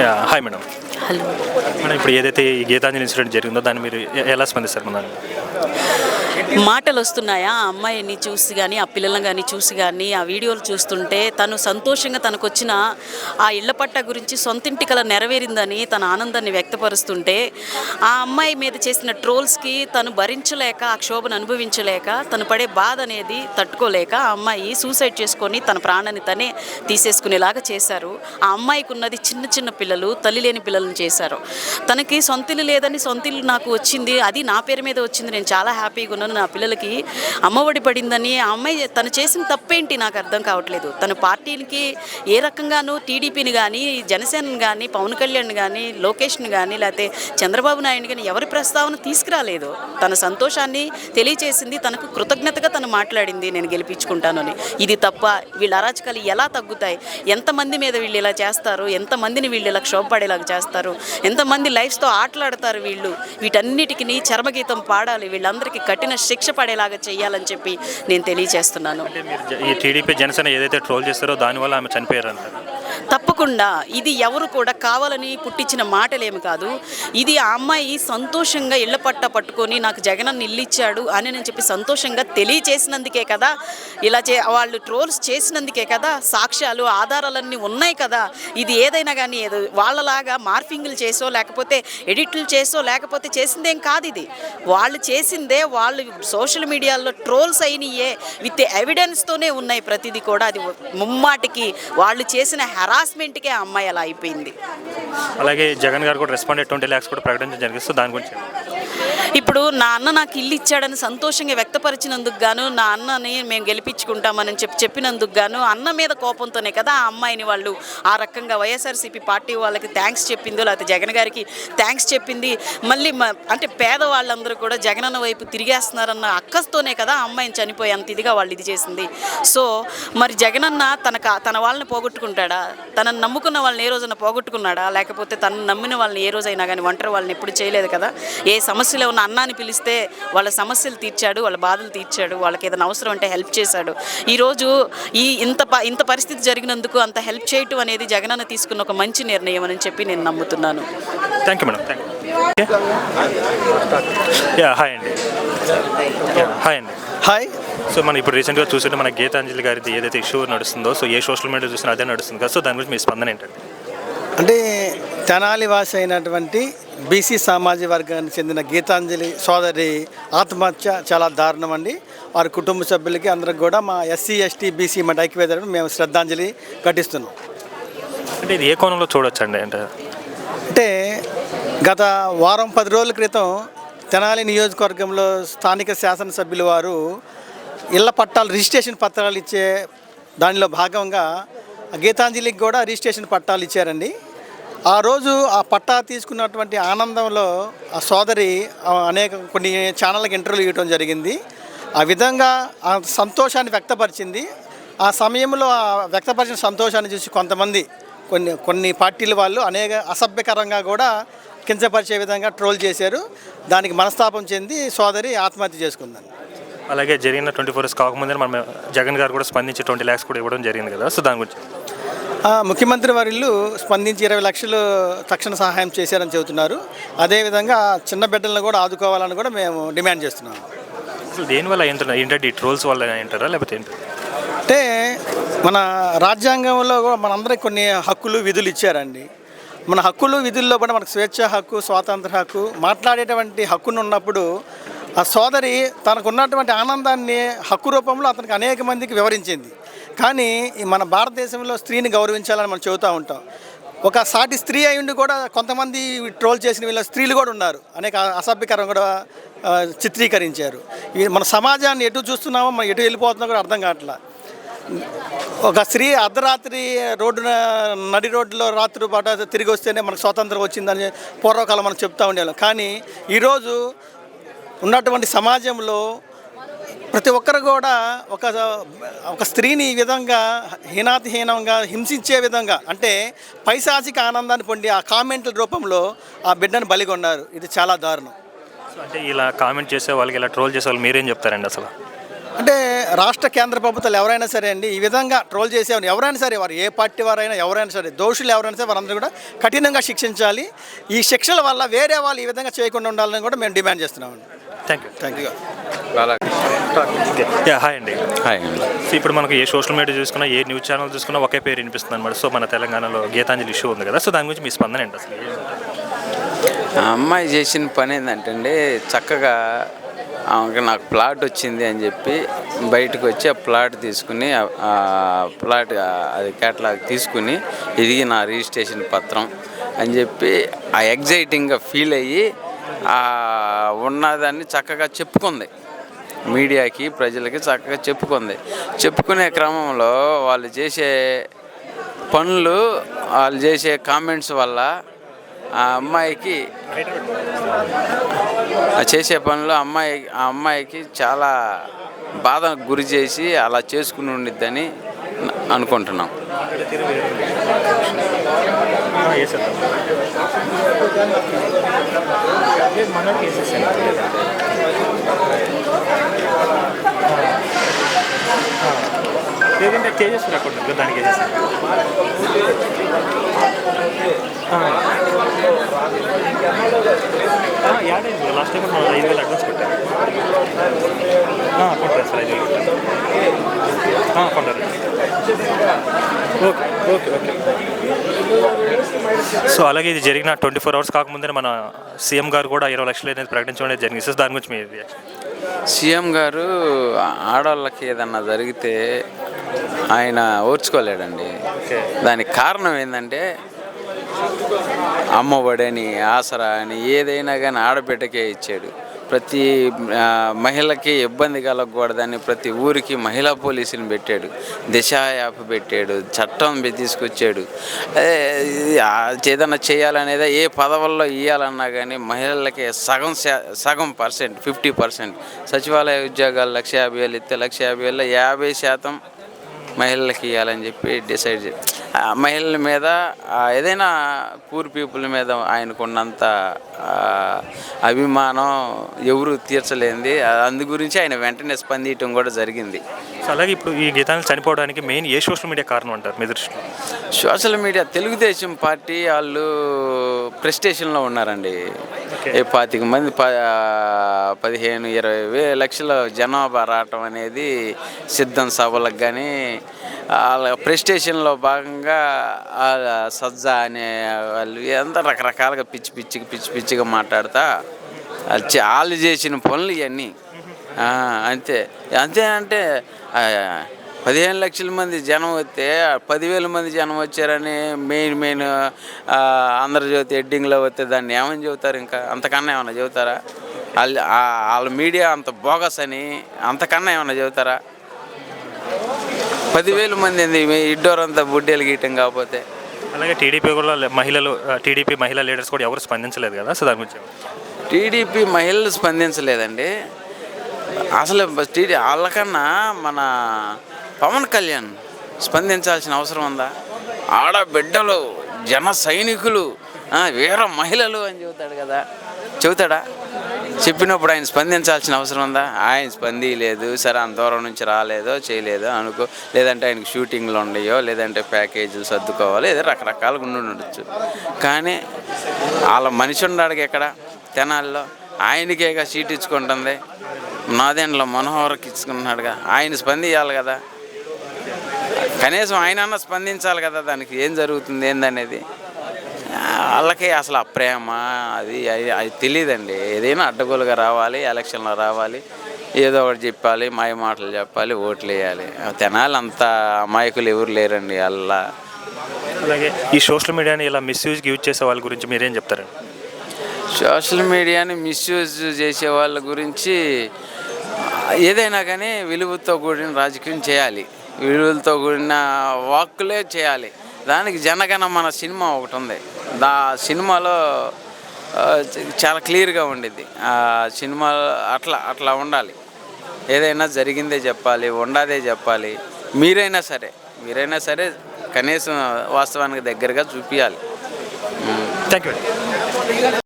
Yeah, hi madam. Hello. Madam ఇప్పుడు ఏదైతే ఈ గీతాంజలి ఇన్సిడెంట్ జరిగిందో దాన్ని మీరు ఎలా స్పందిస్తారు మేడం? మాటలు వస్తున్నాయా ఆ అమ్మాయిని చూసి కానీ ఆ పిల్లలను కానీ చూసి కానీ ఆ వీడియోలు చూస్తుంటే తను సంతోషంగా తనకు వచ్చిన ఆ ఇళ్ళ పట్ట గురించి సొంతింటి కల నెరవేరిందని తన ఆనందాన్ని వ్యక్తపరుస్తుంటే ఆ అమ్మాయి మీద చేసిన ట్రోల్స్కి తను భరించలేక ఆ క్షోభను అనుభవించలేక తను పడే బాధ అనేది తట్టుకోలేక ఆ అమ్మాయి సూసైడ్ చేసుకొని తన ప్రాణాన్ని తనే తీసేసుకునేలాగా చేశారు. ఆ అమ్మాయికి ఉన్నది చిన్న చిన్న పిల్లలు తల్లి లేని పిల్లలను చేశారు. తనకి సొంతిల్లు లేదని సొంతిల్లు నాకు వచ్చింది అది నా పేరు మీద వచ్చింది నేను చాలా హ్యాపీగా ఉన్నాను నా పిల్లలకి అమ్మఒడి పడిందని ఆ అమ్మాయి తను చేసిన తప్పేంటి నాకు అర్థం కావట్లేదు. తన పార్టీలకి ఏ రకంగానూ టీడీపీని కానీ జనసేనని కానీ పవన్ కళ్యాణ్ కానీ లోకేష్ని కానీ లేకపోతే చంద్రబాబు నాయుడు కానీ ఎవరి ప్రస్తావన తీసుకురాలేదు. తన సంతోషాన్ని తెలియచేసింది తనకు కృతజ్ఞతగా తను మాట్లాడింది నేను గెలిపించుకుంటానని. ఇది తప్ప వీళ్ళ అరాచకాలు ఎలా తగ్గుతాయి? ఎంతమంది మీద వీళ్ళు ఇలా చేస్తారు? ఎంతమందిని వీళ్ళు ఇలా క్షోభపడేలాగా చేస్తారు? ఎంతమంది లైఫ్స్తో ఆటలాడతారు వీళ్ళు? వీటన్నిటికీ చర్మగీతం పాడాలి. వీళ్ళందరికీ కఠిన శిక్ష పడేలాగా చేయాలని చెప్పి నేను తెలియజేస్తున్నాను. అంటే మీరు ఈ టీడీపీ జనసేన ఏదైతే ట్రోల్ చేస్తారో దానివల్ల ఆమె చనిపోయారు అంటారు తప్పకుండా ఇది ఎవరు కూడా కావాలని పుట్టించిన మాటలేమి కాదు. ఇది ఆ అమ్మాయి సంతోషంగా ఇళ్ళ పట్ట పట్టుకొని నాకు జగనన్న ఇల్లు ఇచ్చాడు అని నేను చెప్పి సంతోషంగా తెలియచేసినందుకే కదా. ఇలా చే వాళ్ళు ట్రోల్స్ చేసినందుకే కదా సాక్ష్యాలు ఆధారాలన్నీ ఉన్నాయి కదా. ఇది ఏదైనా కానీ ఏదో వాళ్ళలాగా మార్ఫింగ్లు చేసో లేకపోతే ఎడిట్లు చేసో లేకపోతే చేసిందేం కాదు ఇది. వాళ్ళు చేసిందే వాళ్ళు సోషల్ మీడియాలో ట్రోల్స్ అయినయే. విత్ ఎవిడెన్స్తోనే ఉన్నాయి ప్రతిదీ కూడా. అది ముమ్మాటికి వాళ్ళు చేసిన హెరాస్మెంట్కే ఆ అమ్మాయి అలా అయిపోయింది. అలాగే జగన్ గారు కూడా రెస్పాండ్ ట్వంటీ ల్యాక్స్ కూడా ప్రకటించడం జరిగింది సో దాని గురించి ఇప్పుడు నా అన్న నాకు ఇల్లు ఇచ్చాడని సంతోషంగా వ్యక్తపరిచినందుకు గాను నా అన్నని మేము గెలిపించుకుంటామని చెప్పి చెప్పినందుకు గాను అన్న మీద కోపంతోనే కదా ఆ అమ్మాయిని వాళ్ళు ఆ రకంగా వైఎస్ఆర్సీపీ పార్టీ వాళ్ళకి థ్యాంక్స్ చెప్పిందో లేకపోతే జగన్ గారికి థ్యాంక్స్ చెప్పింది మళ్ళీ అంటే పేదవాళ్ళందరూ కూడా జగనన్న వైపు తిరిగేస్తున్నారన్న అక్కస్తోనే కదా ఆ అమ్మాయిని చనిపోయి అంత ఇదిగా వాళ్ళు ఇది చేసింది. సో మరి జగనన్న తన కా- తన వాళ్ళని పోగొట్టుకుంటాడా? తనను నమ్ముకున్న వాళ్ళని ఏ రోజైనా పోగొట్టుకున్నాడా? లేకపోతే తను నమ్మిన వాళ్ళని ఏ రోజైనా కానీ ఒంటరి వాళ్ళని ఎప్పుడు చేయలేదు కదా? ఏ సమస్యలో ఉన్న అన్నాన్ని పిలిస్తే వాళ్ళ సమస్యలు తీర్చాడు వాళ్ళ బాధలు తీర్చాడు వాళ్ళకి ఏదైనా అవసరం అంటే హెల్ప్ చేశాడు. ఈరోజు ఈ ఇంత ప- ఇంత పరిస్థితి జరిగినందుకు అంత హెల్ప్ చేయటం అనేది జగనన్న తీసుకున్న ఒక మంచి నిర్ణయం అని చెప్పి నేను నమ్ముతున్నాను. Thank you madam thank you hi అండి. హాయ్ అండి. హాయ్ సో మనం ఇప్పుడు రీసెంట్గా చూస్తుంటే మన గీతాంజలి గారిది ఏదైతే ఇష్యూ నడుస్తుందో సో ఏ సోషల్ మీడియా చూసినా అదే నడుస్తుంది కదా సో దాని గురించి మీ స్పందన ఏంటండి? అంటే తెనాలి వాసి అయినటువంటి బీసీ సామాజిక వర్గానికి చెందిన గీతాంజలి సోదరి ఆత్మహత్య చాలా దారుణం అండి. వారి కుటుంబ సభ్యులకి అందరికి కూడా మా ఎస్సీ ఎస్టీ బీసీ మా ఐక్యవేదను మేము శ్రద్ధాంజలి ఘటిస్తున్నాం. అంటే ఇది ఏ కోణంలో చూడొచ్చండి అంటే? అంటే గత వారం పది రోజుల క్రితం తెనాలి నియోజకవర్గంలో స్థానిక శాసనసభ్యుల వారు ఇళ్ళ పట్టాలు రిజిస్ట్రేషన్ పత్రాలు ఇచ్చే దానిలో భాగంగా గీతాంజలికి కూడా రిజిస్ట్రేషన్ పట్టాలు ఇచ్చారండి. ఆ రోజు ఆ పట్టా తీసుకున్నటువంటి ఆనందంలో ఆ సోదరి అనేక కొన్ని ఛానళ్ళకి ఇంటర్వ్యూ ఇవ్వడం జరిగింది. ఆ విధంగా ఆ సంతోషాన్ని వ్యక్తపరిచింది. ఆ సమయంలో ఆ వ్యక్తపరిచిన సంతోషాన్ని చూసి కొంతమంది కొన్ని కొన్ని పార్టీల వాళ్ళు అనేక అసభ్యకరంగా కూడా కించపరిచే విధంగా ట్రోల్ చేశారు. దానికి మనస్తాపం చెంది సోదరి ఆత్మహత్య చేసుకుందండి. అలాగే జరిగిన ట్వంటీ ఫోర్ అవర్స్ కాకముందే మన జగన్ గారు కూడా స్పందించి ట్వంటీ ల్యాక్స్ కూడా ఇవ్వడం జరిగింది కదా. సో దాని గురించి. ముఖ్యమంత్రి వర్యులు స్పందించి ఇరవై లక్షలు తక్షణ సహాయం చేశారని చెబుతున్నారు. అదేవిధంగా చిన్న బిడ్డలను కూడా ఆదుకోవాలని కూడా మేము డిమాండ్ చేస్తున్నాము. అసలు దేనివల్ల ఏంటంటే ఏంటంటే ఈ ట్రోల్స్ వల్ల ఏంటారా లేకపోతే ఏంటి? అంటే మన రాజ్యాంగంలో కూడా మనందరికి కొన్ని హక్కులు విధులు ఇచ్చారండి. మన హక్కులు విధుల్లో కూడా మనకు స్వేచ్ఛ హక్కు స్వాతంత్ర హక్కు మాట్లాడేటువంటి హక్కును ఉన్నప్పుడు ఆ సోదరి తనకున్నటువంటి ఆనందాన్ని హక్కు రూపంలో అతనికి అనేక మందికి వివరించింది. కానీ మన భారతదేశంలో స్త్రీని గౌరవించాలని మనం చెబుతూ ఉంటాం. ఒక సాటి స్త్రీ అయి ఉండి కూడా కొంతమంది ట్రోల్ చేసిన వీళ్ళ స్త్రీలు కూడా ఉన్నారు. అనేక అసభ్యకరం కూడా చిత్రీకరించారు. మన సమాజాన్ని ఎటు చూస్తున్నామో మనం ఎటు వెళ్ళిపోతున్నా కూడా అర్థం కావట్లేదు ఒక స్త్రీ అర్ధరాత్రి రోడ్డున నడి రోడ్డులో రాత్రి పాట తిరిగి వస్తేనే మనకు స్వాతంత్రం వచ్చిందని పూర్వకాలం మనం చెప్తా ఉండేవాళ్ళం. కానీ ఈరోజు ఉన్నటువంటి సమాజంలో ప్రతి ఒక్కరు కూడా ఒక ఒక స్త్రీని ఈ విధంగా హీనాతిహీనంగా హింసించే విధంగా అంటే పైశాచిక ఆనందాన్ని పొంది ఆ కామెంట్ల రూపంలో ఆ బిడ్డను బలిగొన్నారు. ఇది చాలా దారుణం. అంటే ఇలా కామెంట్ చేసే వాళ్ళకి ఇలా ట్రోల్ చేసే వాళ్ళు మీరేం చెప్తారండి అసలు? అంటే రాష్ట్ర కేంద్ర ప్రభుత్వాలు ఎవరైనా సరే అండి ఈ విధంగా ట్రోల్ చేసేవారు. ఎవరైనా సరే వారు ఏ పార్టీ వారైనా ఎవరైనా సరే దోషులు ఎవరైనా సరే వారందరూ కూడా కఠినంగా శిక్షించాలి. ఈ శిక్షల వల్ల వేరే వాళ్ళు ఈ విధంగా చేయకుండా ఉండాలని కూడా మేము డిమాండ్ చేస్తున్నామండి. Thank you thank you yeah hi అండి. హాయ్ సో ఇప్పుడు మనకు ఏ సోషల్ మీడియా చూసుకున్నా ఏ న్యూస్ ఛానల్ చూసుకున్నా ఒకే పేరు వినిపిస్తుంది అనమాట సో మన తెలంగాణలో గీతాంజలి ఇష్యూ ఉంది కదా. సో దాని గురించి మీ స్పందన ఏంటి అసలు? ఆ అమ్మాయి చేసిన పని ఏంటంటే అండి చక్కగా ఆమెకి నాకు ప్లాట్ వచ్చింది అని చెప్పి బయటకు వచ్చి ఆ ప్లాట్ తీసుకుని ఆ- ప్లాట్ అది కేటలాగ్ తీసుకుని ఇది నా రిజిస్ట్రేషన్ పత్రం అని చెప్పి ఆ ఎగ్జైటింగ్గా ఫీల్ అయ్యి ఉన్నదాన్ని చక్కగా చెప్పుకుంది. మీడియాకి ప్రజలకి చక్కగా చెప్పుకుంది. చెప్పుకునే క్రమంలో వాళ్ళు చేసే పనులు వాళ్ళు చేసే కామెంట్స్ వల్ల ఆ అమ్మాయికి ఆ చేసే పనులు అమ్మాయి ఆ అమ్మాయికి చాలా బాధ గురి చేసి అలా చేసుకుని ఉండిద్దని అనుకుంటున్నాం. లేదంటే కేజెస్ అకౌంట్ దానికి కేజెస్ యాడ్ అయింది లాస్ట్ టైం మనం ఐదు వేలు అడ్వాన్స్ కొట్టారు. కొంటారు సార్ ఐదు వేలు కొంటారు ఓకే ఓకే ఓకే. సో అలాగే ఇది జరిగిన ట్వంటీ ఫోర్ అవర్స్ కాకముందే మన సీఎం గారు కూడా ఇరవై లక్షలు అనేది ప్రకటించడం జరిగింది. సార్ దాని గురించి మీ సీఎం గారు ఆడవాళ్ళకి ఏదన్నా జరిగితే ఆయన ఓర్చుకోలేడండి. దానికి కారణం ఏంటంటే అమ్మఒడి అని ఆసరా అని ఏదైనా కానీ ఆడబిడ్డకే ఇచ్చాడు. ప్రతి మహిళకి ఇబ్బంది కలగకూడదని ప్రతి ఊరికి మహిళా పోలీసుని పెట్టాడు. దిశ యాప్ పెట్టాడు చట్టం తీసుకొచ్చాడు. ఏదైనా చేయాలనేది ఏ పదవుల్లో ఇవ్వాలన్నా కానీ మహిళలకి సగం సగం పర్సెంట్ ఫిఫ్టీ పర్సెంట్. సచివాలయ ఉద్యోగాలు లక్ష యాభై వేలు ఇస్తే లక్ష యాభై వేలు యాభై శాతం మహిళలకి ఇవ్వాలని చెప్పి డిసైడ్ మహిళల మీద ఏదైనా పూర్ పీపుల్ మీద ఆయనకున్నంత అభిమానం ఎవరు తీర్చలేంది అందు గురించి ఆయన వెంటనే స్పందించడం కూడా జరిగింది. సో అలాగే ఇప్పుడు ఈ గీతాన్ని చనిపోవడానికి మెయిన్ ఏ సోషల్ మీడియా కారణం అంటారు మీ దృష్టిలో? సోషల్ మీడియా తెలుగుదేశం పార్టీ వాళ్ళు ప్రెస్టేషన్లో ఉన్నారండి. ఏ పాతిక మంది ప పదిహేను ఇరవై వే లక్షల జనాభా రావటం అనేది సిద్ధం సభలకు కానీ వాళ్ళ ప్రెస్టేషన్లో భాగంగా సజ్జా అనే వాళ్ళు ఎంత రకరకాలుగా పిచ్చి పిచ్చిగా పిచ్చి పిచ్చిగా మాట్లాడతా వాళ్ళు చేసిన పనులు ఇవన్నీ అంతే. అంతే అంటే పదిహేను లక్షల మంది జనం వస్తే పదివేల మంది జనం వచ్చారని మెయిన్ మెయిన్ ఆంధ్రజ్యోతి హెడ్డింగ్లో వస్తే దాన్ని ఏమని చెబుతారు ఇంకా? అంతకన్నా ఏమన్నా చెబుతారా? వాళ్ళు వాళ్ళ మీడియా అంత బోగస్ అని అంతకన్నా ఏమన్నా చెబుతారా? పదివేల మంది ఏంది? ఇడ్డోరంతా బుడ్డేలు గీయటం కాకపోతే. అలాగే టీడీపీ కూడా మహిళలు టీడీపీ మహిళా లీడర్స్ కూడా ఎవరు స్పందించలేదు కదా? సో దాని గురించి టీడీపీ మహిళలు స్పందించలేదండి. అసలు టీడీ వాళ్ళకన్నా మన పవన్ కళ్యాణ్ స్పందించాల్సిన అవసరం ఉందా? ఆడబిడ్డలు జన సైనికులు వీర మహిళలు అని చెబుతాడు కదా. చెబుతాడా? చెప్పినప్పుడు ఆయన స్పందించాల్సిన అవసరం ఉందా? ఆయన స్పందించలేదు సరే అంత దూరం నుంచి రాలేదో చేయలేదో అనుకో లేదంటే ఆయనకి షూటింగ్లు ఉండయో లేదంటే ప్యాకేజీలు సర్దుకోవాలి ఏదో రకరకాలుగా ఉండి ఉండొచ్చు. కానీ వాళ్ళ మనిషి ఉన్నాడు ఎక్కడ? తెనాల్లో. ఆయనకేగా సీట్ ఇచ్చుకుంటుంది. నాదేండ్లో మనోహర్కి ఇచ్చుకుంటున్నాడుగా. ఆయన స్పందించాలి కదా. కనీసం ఆయన స్పందించాలి కదా దానికి ఏం జరుగుతుంది ఏందనేది. వాళ్ళకి అసలు ఆ ప్రేమ అది అది అది తెలియదండి ఏదైనా అడ్డగోలుగా రావాలి ఎలక్షన్లో రావాలి ఏదో ఒకటి చెప్పాలి మాయ మాటలు చెప్పాలి ఓట్లు వేయాలి. తెనాలి అంత అమాయకులు ఎవరు లేరండి అల్లా. అలాగే ఈ సోషల్ మీడియాని ఇలా మిస్యూజ్కి యూజ్ చేసే వాళ్ళ గురించి మీరేం చెప్తారండి సోషల్ మీడియాని మిస్యూజ్ చేసే వాళ్ళ గురించి ఏదైనా కానీ విలువతో కూడిన రాజకీయం చేయాలి. విలువలతో కూడిన వాక్కులే చేయాలి. దానికి జనగణ మన సినిమా ఒకటి ఉంది. దా సినిమాలో చాలా క్లియర్గా ఉండిద్ది. ఆ సినిమా అట్లా అట్లా ఉండాలి. ఏదైనా జరిగిందే చెప్పాలి ఉండదే చెప్పాలి. మీరైనా సరే మీరైనా సరే కనీసం వాస్తవానికి దగ్గరగా చూపించాలి థ్యాంక్ యూ